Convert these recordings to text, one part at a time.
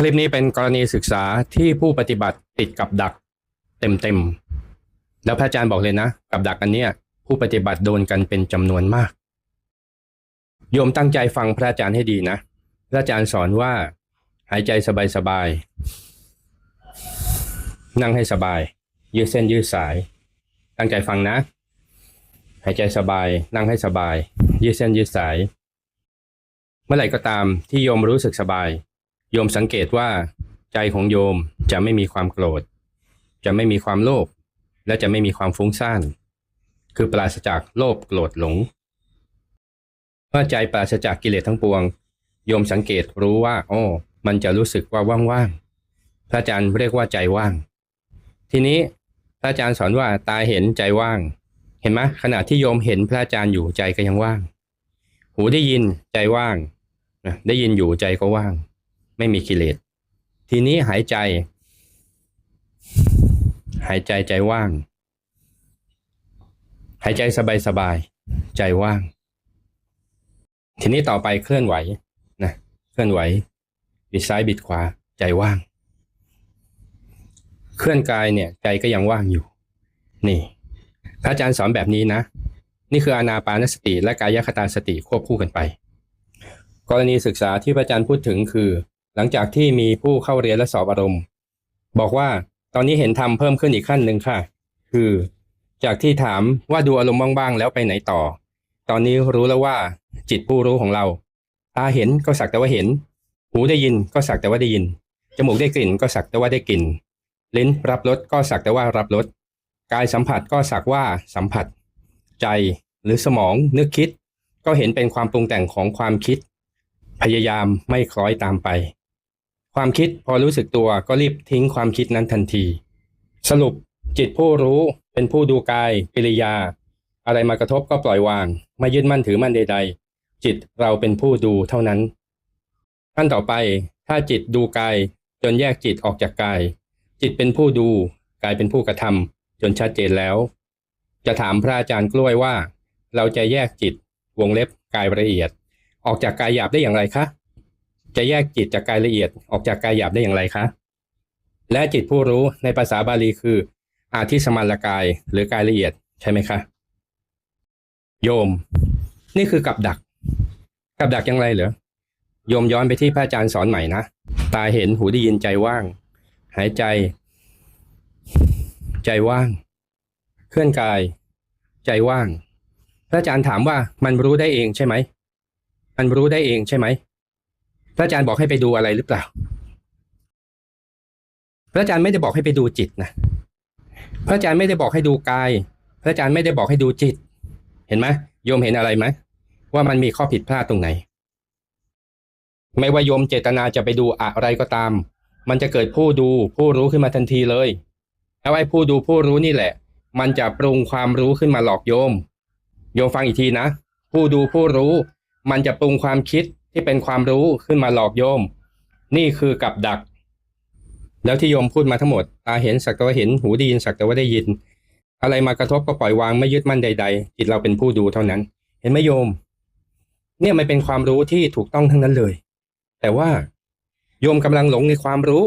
คลิปนี้เป็นกรณีศึกษาที่ผู้ปฏิบัติติดกับดักเต็มๆ แล้วพระอาจารย์บอกเลยนะ กับดักอันเนี้ยผู้ปฏิบัติโดนกันเป็นจำนวนมาก โยมตั้งใจฟังพระอาจารย์ให้ดีนะ พระอาจารย์สอนว่า หายใจสบายๆ นั่งให้สบาย ยืดเส้นยืดสาย ตั้งใจฟังนะ หายใจสบาย นั่งให้สบาย ยืดเส้นยืดสาย เมื่อไหร่ก็ตามที่โยมรู้สึกสบาย โยมสังเกตว่า ใจของโยมจะไม่มีความโกรธ จะไม่มีความโลภและจะไม่มีความฟุ้งซ่าน คือปราศจากโลภโกรธหลงเมื่อใจปราศจากกิเลสทั้งปวง โยมสังเกตรู้ว่าอ้อมันจะรู้สึกว่าว่างๆพระอาจารย์เรียกว่าใจว่าง ทีนี้พระอาจารย์สอนว่าตาเห็นใจว่าง เห็นไหมขณะที่โยมเห็นพระอาจารย์อยู่ใจก็ยังว่าง หูได้ยินใจว่างได้ยินอยู่ใจก็ว่าง ไม่มีกิเลส ทีนี้หายใจ หายใจใจว่าง หายใจสบายสบายๆใจว่าง ทีนี้ต่อไปเคลื่อนไหวนะเคลื่อนไหว บิดซ้ายบิดขวา ใจว่าง เคลื่อนกายเนี่ยใจก็ยังว่างอยู่ นี่พระอาจารย์สอนแบบนี้นะ นี่คืออานาปานสติ และกายคตาสติควบคู่กันไป กรณีศึกษาที่พระอาจารย์พูดถึงคือ หลังจากที่มีผู้เข้าเรียนและสอบอารมณ์ บอกว่าตอนนี้เห็นธรรมเพิ่มขึ้นอีกขั้นหนึ่งค่ะ คือ จากที่ถามว่าดูอารมณ์บ้างๆแล้วไปไหนต่อ ตอนนี้รู้แล้วว่า จิตผู้รู้ของเรา ตาเห็นก็สักแต่ว่าเห็น หูได้ยินก็สักแต่ว่าได้ยิน จมูกได้กลิ่นก็สักแต่ว่าได้กลิ่น ลิ้นรับรสก็สักแต่ว่ารับรส กายสัมผัสก็สักว่าสัมผัส ใจหรือสมองนึกคิด ก็เห็นเป็นความปรุงแต่งของความคิด พยายามไม่คล้อยตามไป ความคิดพอรู้สึกตัวก็รีบทิ้งความคิดนั้นทันที สรุปจิตผู้รู้เป็นผู้ดูกายกิริยา อะไรมากระทบก็ปล่อยวาง ไม่ยึดมั่นถือมั่นใด ๆ จิตเราเป็นผู้ดูเท่านั้นขั้นต่อไปถ้าจิตดูกายจนแยกจิตออกจากกาย จิตเป็นผู้ดูกายเป็นผู้กระทำจนชัดเจนแล้ว จะถามพระอาจารย์กล้วยว่า เราจะแยกจิตวงเล็บกายละเอียด ออกจากกายหยาบได้อย่างไรคะ จะแยกจิตจากกายละเอียดออกจากกายหยาบได้อย่างไรคะ และจิตผู้รู้ในภาษาบาลีคือ อาทิสมานกายหรือกายละเอียดใช่ไหมคะ โยม นี่คือกับดัก กับดักอย่างไรเหรอโยมย้อนไปที่พระอาจารย์สอนใหม่นะตาเห็นหูได้ยินใจว่าง หายใจ ใจว่าง เคลื่อนกาย ใจว่าง พระอาจารย์ถามว่ามันรู้ได้เองใช่ไหมมันรู้ได้เองใช่ไหม พระอาจารย์บอกให้ไปดูอะไรหรือเปล่า พระอาจารย์ไม่ได้บอกให้ไปดูจิตนะ พระอาจารย์ไม่ได้บอกให้ดูกาย พระอาจารย์ไม่ได้บอกให้ดูจิต เห็นไหมโยมเห็นอะไรไหมว่ามันมีข้อผิดพลาดตรงไหน ไม่ว่าโยมเจตนาจะไปดูอะไรก็ตาม มันจะเกิดผู้ดูผู้รู้ขึ้นมาทันทีเลยแล้วไอ้ผู้ดูผู้รู้นี่แหละ มันจะปรุงความรู้ขึ้นมาหลอกโยม โยมฟังอีกทีนะ ผู้ดูผู้รู้ มันจะปรุงความคิด ที่เป็นความรู้ขึ้นมาหลอกโยม นี่คือกับดัก แล้วที่โยมพูดมาทั้งหมดตาเห็นสักแต่ว่าเห็นหูได้ยินสักแต่ว่าได้ยิน อะไรมากระทบก็ปล่อยวางไม่ยึดมั่นใด ๆ จิตเราเป็นผู้ดูเท่านั้น เห็นไหมโยม เนี่ยมันเป็นความรู้ที่ถูกต้องทั้งนั้นเลย แต่ว่าโยมกำลังหลงในความรู้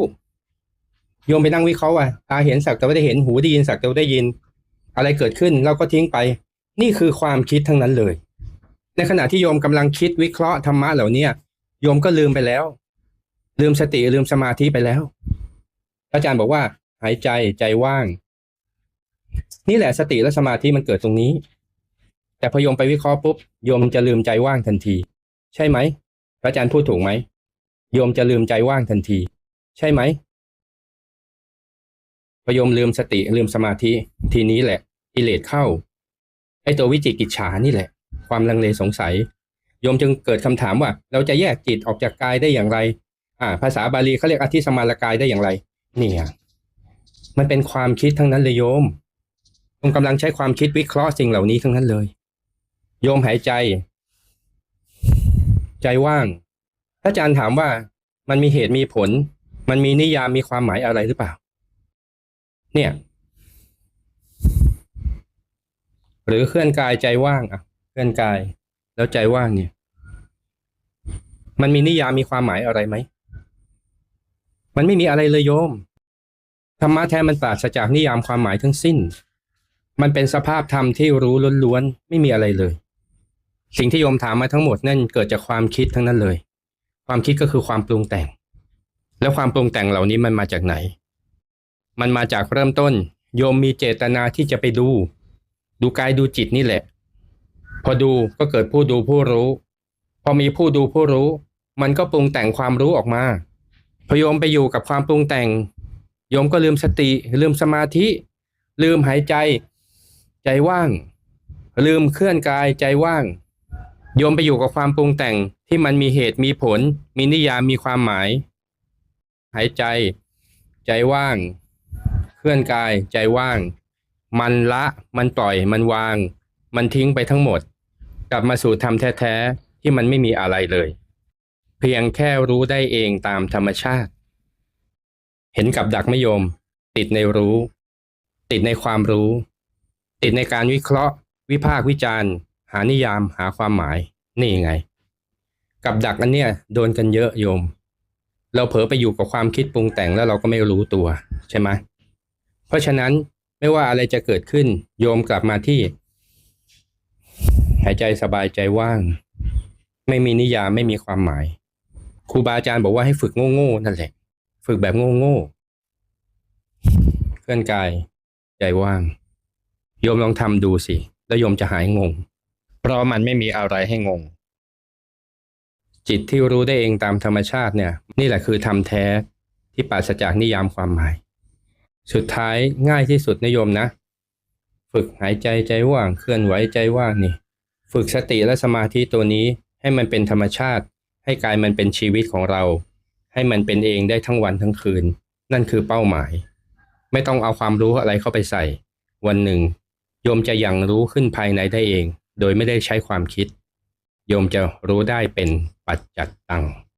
โยมไปนั่งวิเคราะห์ว่าตาเห็นสักแต่ว่าได้เห็นหูได้ยินสักแต่ว่าได้ยิน อะไรเกิดขึ้นเราก็ทิ้งไป นี่คือความคิดทั้งนั้นเลย ในขณะที่โยมกำลังคิดวิเคราะห์ธรรมะเหล่าเนี้ยโยมก็ลืมไปแล้ว ลืมสติลืมสมาธิไปแล้ว อาจารย์บอกว่า หายใจใจว่าง นี่แหละสติและสมาธิมันเกิดตรงนี้ แต่พอโยมไปวิเคราะห์ปุ๊บโยมจะลืมใจว่างทันที ใช่ไหมพระอาจารย์พูดถูกไหมโยมจะลืมใจว่างทันที ใช่ไหมพอโยมลืมสติลืมสมาธิทีนี้แหละกิเลสเข้าไอ้ตัววิจิกิจฉานี่แหละ ความลังเลสงสัย โยมจึงเกิดคำถามว่า เราจะแยกจิตออกจากกายได้อย่างไร อ่า ภาษาบาลีเขาเรียกอธิสมานกายได้อย่างไร เนี่ย มันเป็นความคิดทั้งนั้นเลยโยมโยมกำลังใช้ความคิดวิเคราะห์สิ่งเหล่านี้ทั้งนั้นเลย โยมหายใจ ใจว่างถ้าอาจารย์ถามว่ามันมีเหตุมีผล มันมีนิยามมีความหมายอะไรหรือเปล่า เนี่ย หรือเคลื่อนกายใจว่างอะ เคลื่อนกาย แล้วใจว่างเนี่ย มันมีนิยามมีความหมายอะไรไหม มันไม่มีอะไรเลยโยม ธรรมะแท้มันปราศจากนิยามความหมายทั้งสิ้น มันเป็นสภาพธรรมที่รู้ล้วนๆ ไม่มีอะไรเลย สิ่งที่โยมถามมาทั้งหมดนั่นเกิดจากความคิดทั้งนั้นเลย ความคิดก็คือความปรุงแต่ง แล้วความปรุงแต่งเหล่านี้มันมาจากไหน มันมาจากเริ่มต้น โยมมีเจตนาที่จะไปดู ดูกายดูจิตนี่แหละ พอดูก็เกิดผู้ดูผู้รู้ พอมีผู้ดูผู้รู้ มันก็ปรุงแต่งความรู้ออกมาพอโยมไปอยู่กับความปรุงแต่ง โยมก็ลืมสติ ลืมสมาธิ ลืมหายใจ ใจว่าง ลืมเคลื่อนกายใจว่าง โยมไปอยู่กับความปรุงแต่งที่มันมีเหตุมีผล มีนิยามมีความหมาย หายใจ ใจว่าง เคลื่อนกายใจว่าง มันละ มันปล่อยมันวาง มันทิ้งไปทั้งหมด กลับมาสู่ธรรมแท้ๆที่มันไม่มีอะไรเลย เพียงแค่รู้ได้เองตามธรรมชาติ เห็นกับดักไม่ยม ติดในรู้ ติดในความรู้ ติดในการวิเคราะห์ วิพากษ์วิจารณ์ หานิยามหาความหมาย นี่ไง กับดักอันเนี้ยโดนกันเยอะโยม เราเผลอไปอยู่กับความคิดปรุงแต่งแล้วเราก็ไม่รู้ตัวใช่ไหมเพราะฉะนั้นไม่ว่าอะไรจะเกิดขึ้นโยมกลับมาที่ หายใจสบายใจว่าง ไม่มีนิยามไม่มีความหมายครูบาอาจารย์บอกว่าให้ฝึกโง่ๆนั่นแหละ ฝึกแบบโง่ๆเคลื่อนกายใจว่าง โยมลองทำดูสิ แล้วโยมจะหายงง เพราะมันไม่มีอะไรให้งง จิตที่รู้ได้เองตามธรรมชาติเนี่ย นี่แหละคือธรรมแท้ที่ปราศจากนิยามความหมาย สุดท้ายง่ายที่สุดนะโยมนะ ฝึกหายใจใจว่าง เคลื่อนไหวใจว่างนี่ ฝึกสติและสมาธิตัวนี้ให้มันเป็นธรรมชาติ ให้กายมันเป็นชีวิตของเรา ให้มันเป็นเองได้ทั้งวันทั้งคืน นั่นคือเป้าหมาย ไม่ต้องเอาความรู้อะไรเข้าไปใส่ วันหนึ่ง โยมจะยังรู้ขึ้นภายในได้เอง โดยไม่ได้ใช้ความคิด โยมจะรู้ได้เป็นปัจจัดตัง